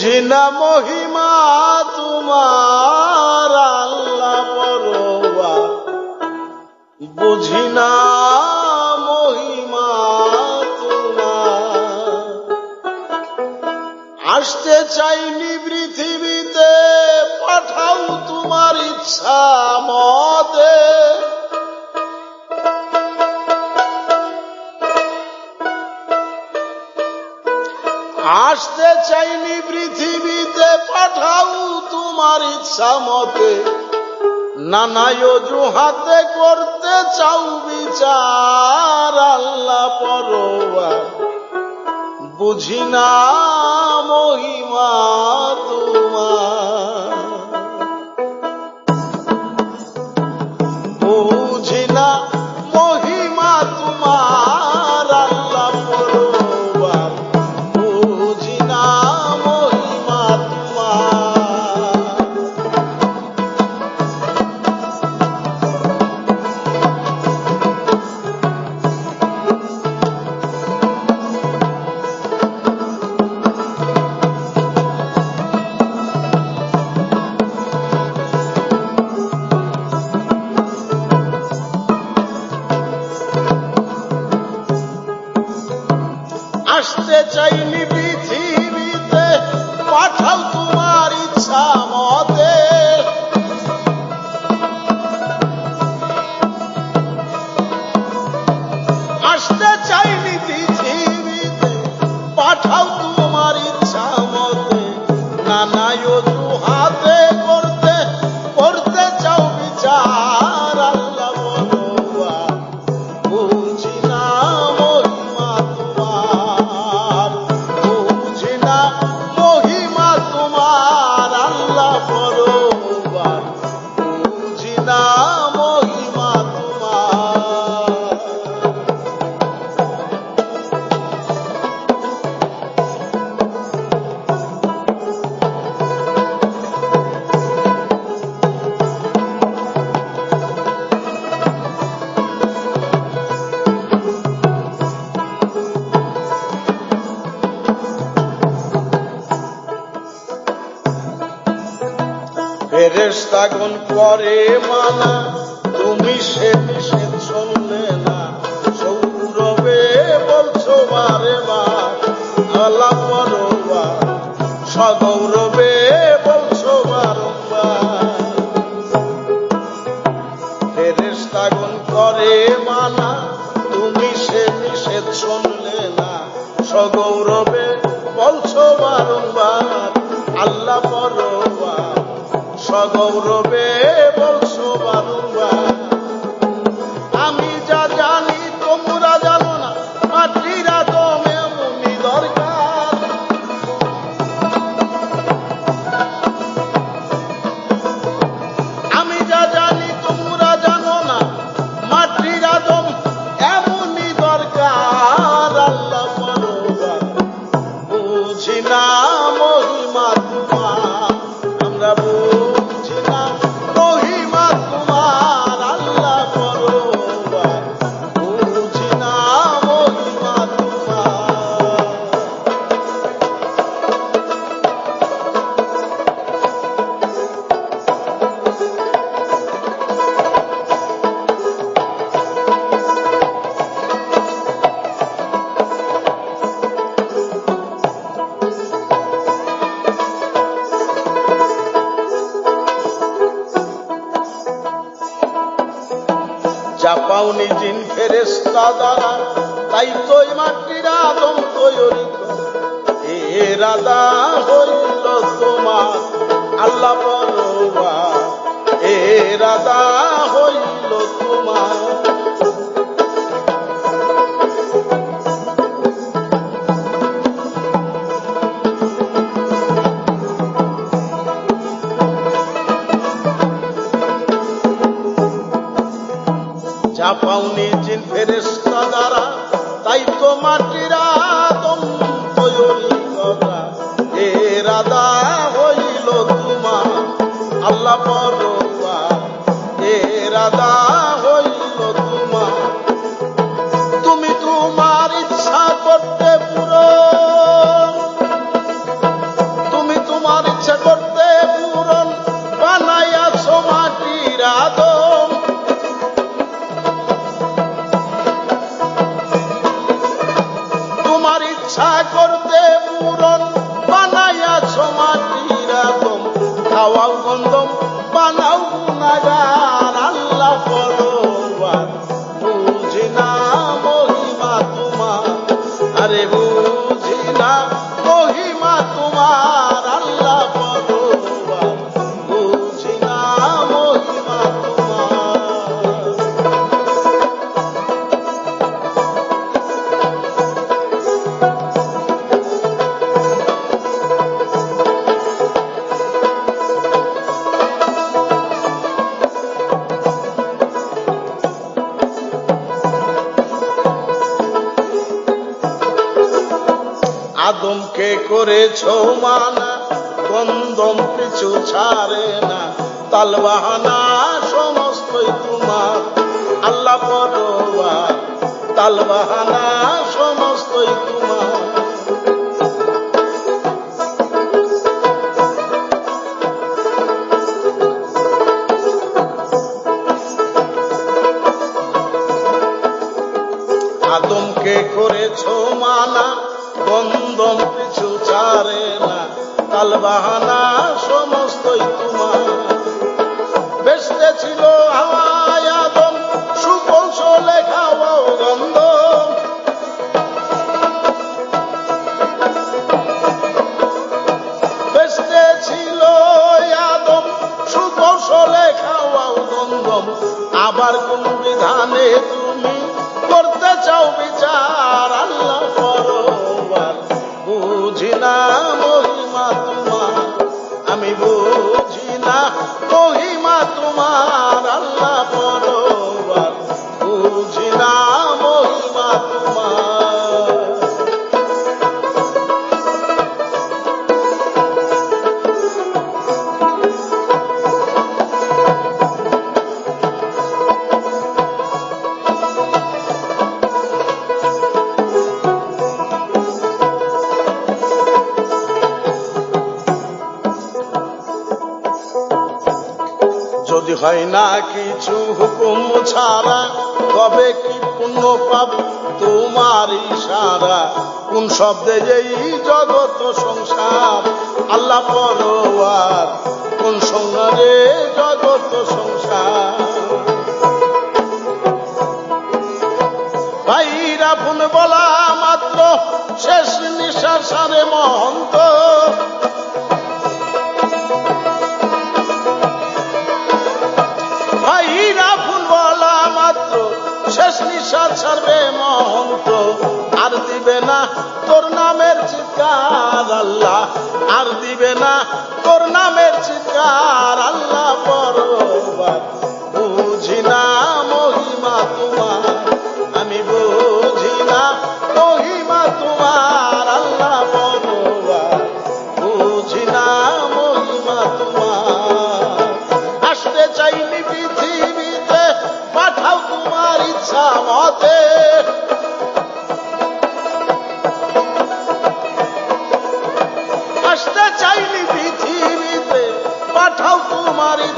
বুঝি না মহিমা, তোমার আল্লাহ পরবা বুঝি না মহিমা, তোমার। আসতে চাইনি পৃথিবীতে, পাঠাও তোমার ইচ্ছা। চাইনি পৃথিবীতে পাঠাও তোমার ইচ্ছা মতে। নানায় হাতে করতে চাও বিচার, আল্লাহ পরোয়া বুঝি না মহিমা তোমার। ফেরেস্তাগণ করে মানা তুমি সে নিষেধ শুনলে না। সৌরভে বলছো, বারে আল্লাহ পরবার সগৌরবে বলছো, বারংবার। ফেরেস্তাগণ করে মানা তুমি সে নিষেধ শুনলে না। সগৌরবে বলছো, বারংবার। আল্লাহ পরবার সগৌরবে বলছো যা পাওনি জিন ফেরেস্তা দ্বারা। তাই তোই মাটির আদম তৈরি। এ রাদা হইল তোমার আল্লাহ বলবা এ রাদা যা পাওনি জিন ফেরেস্তা দ্বারা তাই তো মাটির আশা করব আদমকে করেছ মানা, কন্দম পিছু ছাড়ে না। তালবাহানা সমস্তই তোমার। আল্লাহ পরোয়ার, তালবাহানা সমস্তই তোমার। আদমকে করেছ মানা বন্দম পিছু ছাড়ে না। তালবাহানা সমস্তই তোমার। বেসতে ছিল গন্ধম আবার কোন বিধানে তুমি বুঝি না মহিমা তোমার আমি বুঝি না যদি হয় না কিছু হুকুম ছাড়া, তবে কি পুণ্য পাব তোমার ইশারা? কোন শব্দে এই জগত সংসার? আল্লাহ পরোয়ার, কোন সংসারে জগত সংসার? ভাইরা ফুন বলা মাত্র, শেষ নিঃশ্বাস সারে মহন্ত। শেষ নিঃশ্বাস ছাড়বে মহন্ত। আর দিবে না তোর নামের চিৎকার আল্লাহ। আর দিবে না তোর নামের চিৎকার আল্লাহ পরবার বুঝি না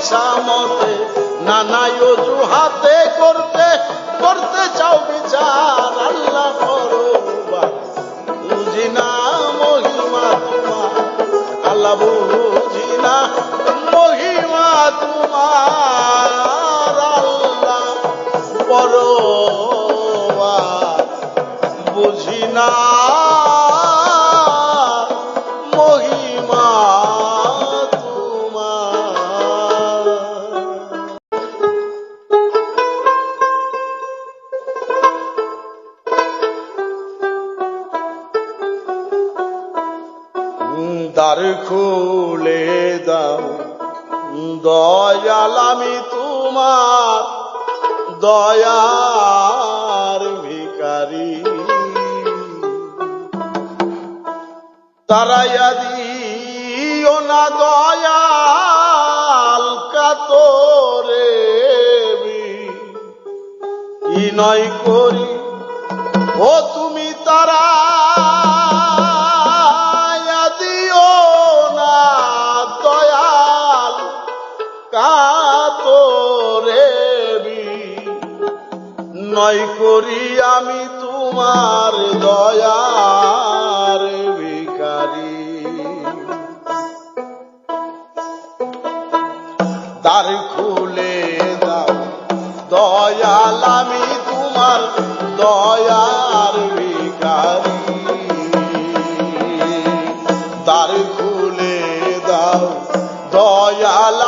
ইচ্ছা মতে নানাই অজুহাতে করতে করতে চাও বিচার, আল্লাহ পরোবার। বুঝি না মহিমা তোমার, আল্লাহ বুঝি না মহিমা তোমার আল্লাহ পরোবার। বুঝি না দ্বার খুলে দাও। দয়াল আমি তোমার দয়ার ভিকারি তারাইয়া দিও না দয়াল কাতরে নয় করি ও করি আমি তোমার দয়ার ভিকারি তার খুলে দাও, দয়াল আমি তোমার দয়ার ভিকারি তার খুলে দাও, দয়াল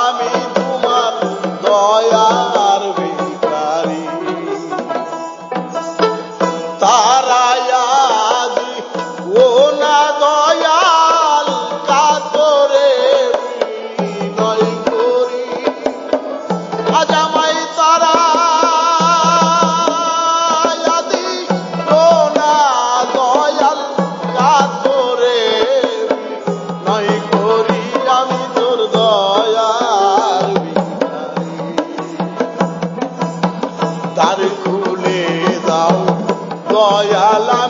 তার খুলে দাও দয়ালা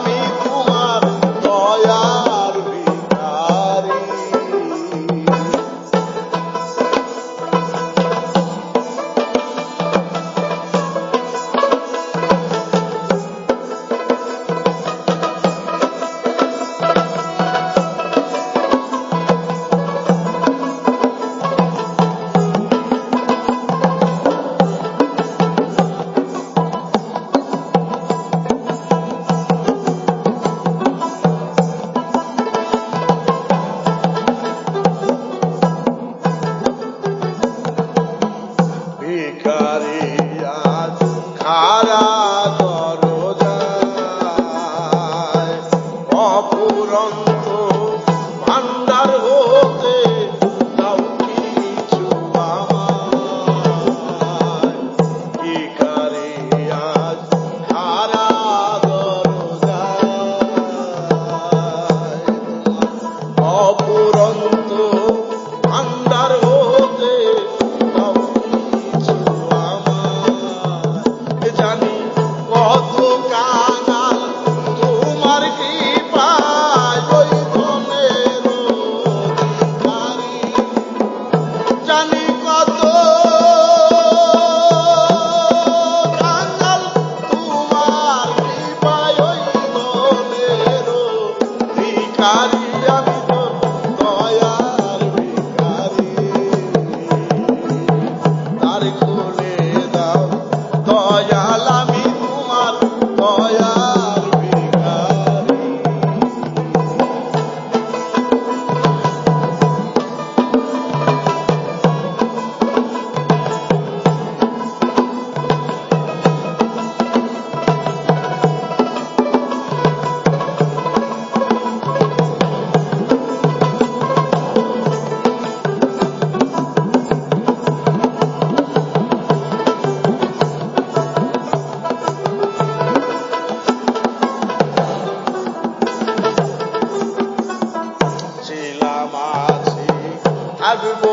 থাকব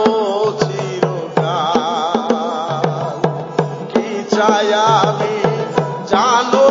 চিরকাল। কি চাই আমি? জানো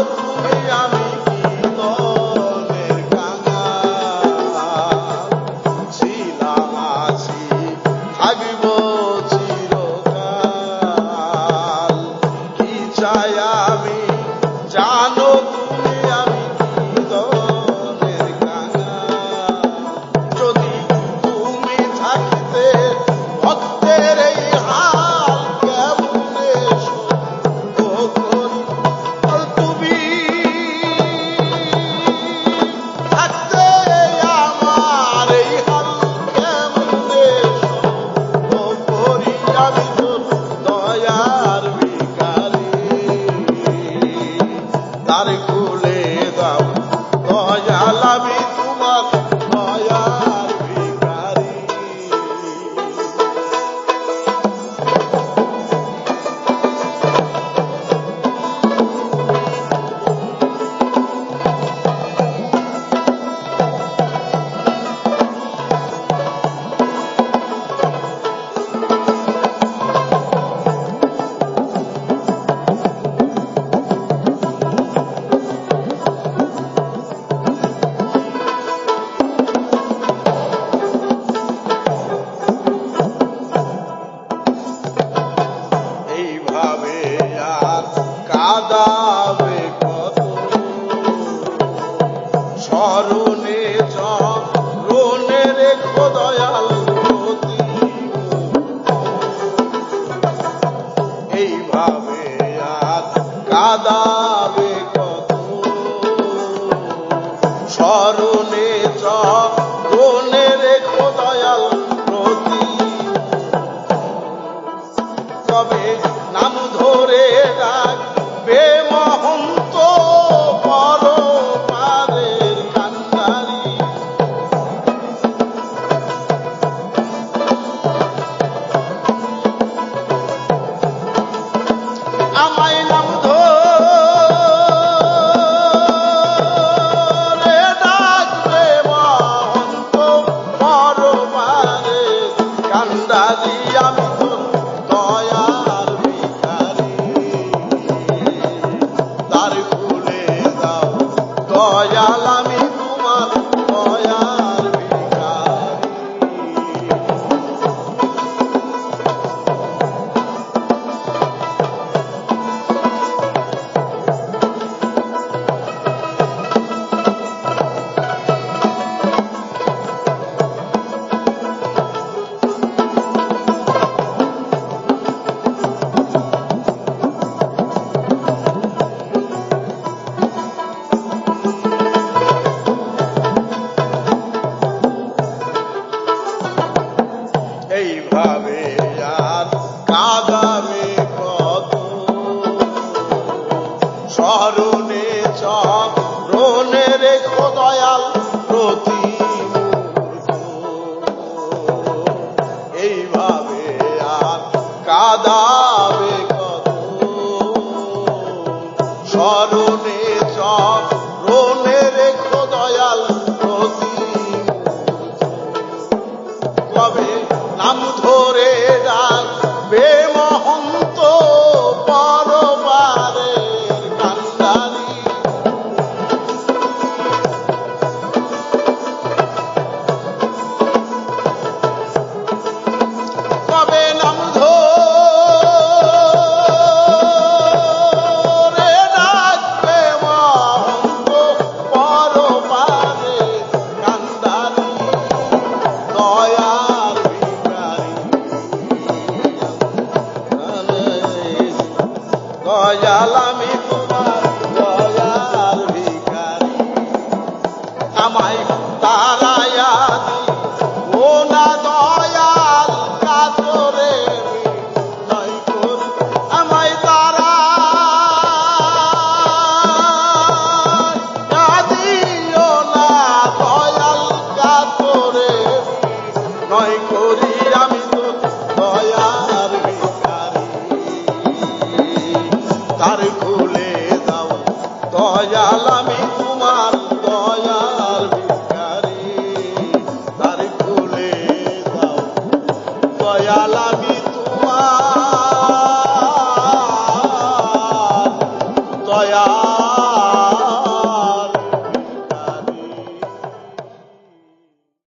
da